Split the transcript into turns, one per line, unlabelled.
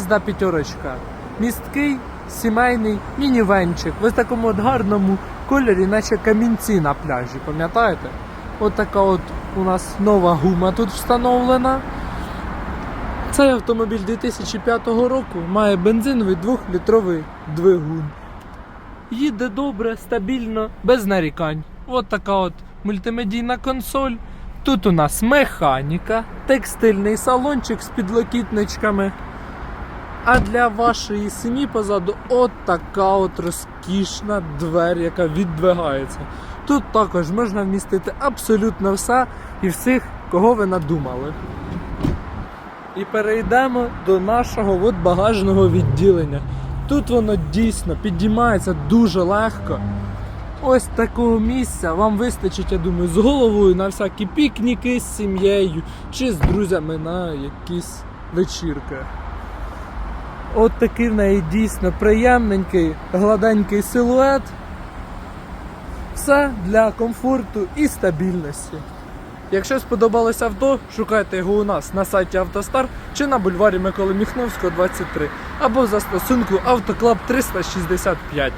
Mazda п'ятерочка. Місткий, сімейний мінівенчик. В такому от гарному кольорі, наче камінці на пляжі, пам'ятаєте? От така от у нас нова гума тут встановлена. Цей автомобіль 2005 року має бензиновий 2-літровий двигун. Їде добре, стабільно, без нарікань. От така от мультимедійна консоль. Тут у нас механіка, текстильний салончик з підлокітничками. А для вашої сім'ї позаду от така от розкішна двері, яка віддвигається. Тут також можна вмістити абсолютно все і всіх, кого ви надумали. І перейдемо до нашого от багажного відділення. Тут воно дійсно підіймається дуже легко. Ось такого місця вам вистачить, я думаю, з головою на всякі пікніки з сім'єю чи з друзями на якісь вечірки. От такий в неї дійсно приємненький, гладенький силует. Все для комфорту і стабільності. Якщо сподобалось авто, шукайте його у нас на сайті Автостар чи на бульварі Миколи Міхновського, 23, або в застосунку Автоклаб 365.